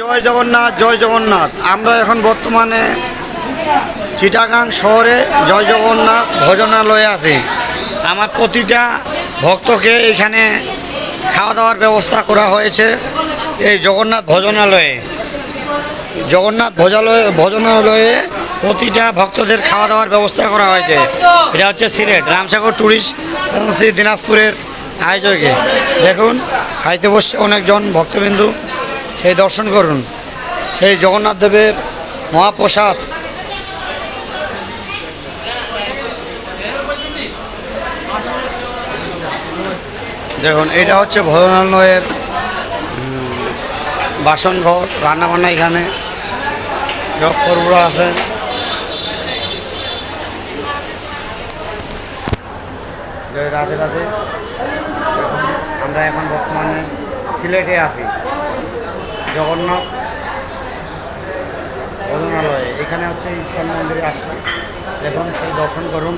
জয় জগন্নাথ জয় জগন্নাথ। আমরা এখন বর্তমানে চিটাগাং শহরে জয় জগন্নাথ ভজনালয়ে আছি। আমার প্রতিটা ভক্তকে এখানে খাওয়া দাওয়ার ব্যবস্থা করা হয়েছে এই জগন্নাথ ভজনালয়ে। জগন্নাথ ভজালয়, ভজনালয়ে প্রতিটা ভক্তদের খাওয়া দাওয়ার ব্যবস্থা করা হয়েছে। এটা হচ্ছে সিলেট, রামসাগর ট্যুরিস্ট এজেন্সি দিনাজপুরের আয়োজকে। দেখুন, খাইতে বসছে অনেকজন ভক্তবিন্দু। সেই দর্শন করুন। সেই জগন্নাথ দেবের মহাপ্রসাদ। দেখুন, এটা হচ্ছে ভজনালয়ের বাসনঘর, রান্নাবান্না এখানে। জগপুরগুলো আছে। জয় রাধে রাধে। আমরা এখন বর্তমানে সিলেটে আছি। জগন্নাথ ভজনালয়ে এখানে হচ্ছে ইস্কন মন্দিরে আসছে। এবং সেই দর্শন করুন।